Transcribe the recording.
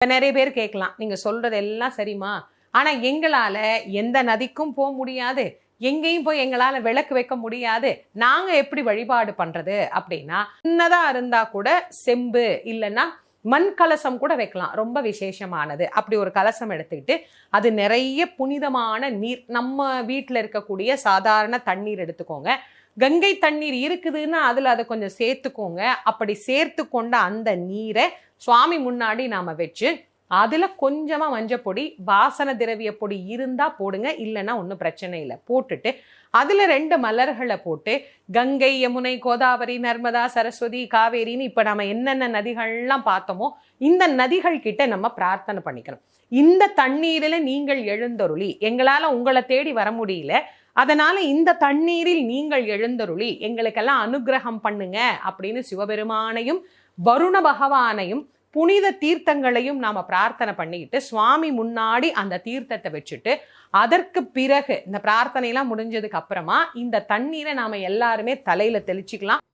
இப்போ நிறைய பேர் கேட்கலாம். நீங்க சொல்கிறது எல்லாம் சரிம்மா. ஆனா எங்களால எந்த நதிக்கும் போக முடியாது. எங்கேயும் போய் எங்களால விளக்கு வைக்க முடியாது. நாங்க எப்படி வழிபாடு பண்றது அப்படின்னா சின்னதா இருந்தா கூட செம்பு இல்லைன்னா மண் கலசம் கூட வைக்கலாம். ரொம்ப விசேஷமானது. அப்படி ஒரு கலசம் எடுத்துக்கிட்டு அது நிறைய புனிதமான நீர் நம்ம வீட்டில் இருக்கக்கூடிய சாதாரண தண்ணீர் எடுத்துக்கோங்க. கங்கை தண்ணீர் இருக்குதுன்னா அதில் அதை கொஞ்சம் சேர்த்துக்கோங்க. அப்படி சேர்த்து கொண்ட அந்த நீரை சுவாமி முன்னாடி நாம வச்சு அதுல கொஞ்சமா மஞ்சப்பொடி வாசன திரவிய பொடி இருந்தா போடுங்க இல்லைன்னா ஒன்றும் பிரச்சனை இல்லை. போட்டுட்டு அதுல ரெண்டு மலர்களை போட்டு கங்கை யமுனை கோதாவரி நர்மதா சரஸ்வதி காவேரின்னு இப்ப நம்ம என்னென்ன நதிகள்லாம் பார்த்தோமோ இந்த நதிகள் கிட்ட நம்ம பிரார்த்தனை பண்ணிக்கணும். இந்த தண்ணீரில் நீங்கள் எழுந்தருளி எங்களால உங்களை தேடி வர முடியல அதனால இந்த தண்ணீரில் நீங்கள் எழுந்தருளி எங்களுக்கெல்லாம் அனுகிரகம் பண்ணுங்க அப்படின்னு சிவபெருமானையும் வருண பகவானையும் புனித தீர்த்தங்களையும் நாம பிரார்த்தனை பண்ணிக்கிட்டு சுவாமி முன்னாடி அந்த தீர்த்தத்தை வச்சுட்டு அதற்கு பிறகு இந்த பிரார்த்தனை எல்லாம் முடிஞ்சதுக்கு அப்புறமா இந்த தண்ணீரை நாம எல்லாருமே தலையில தெளிச்சிக்கலாம்.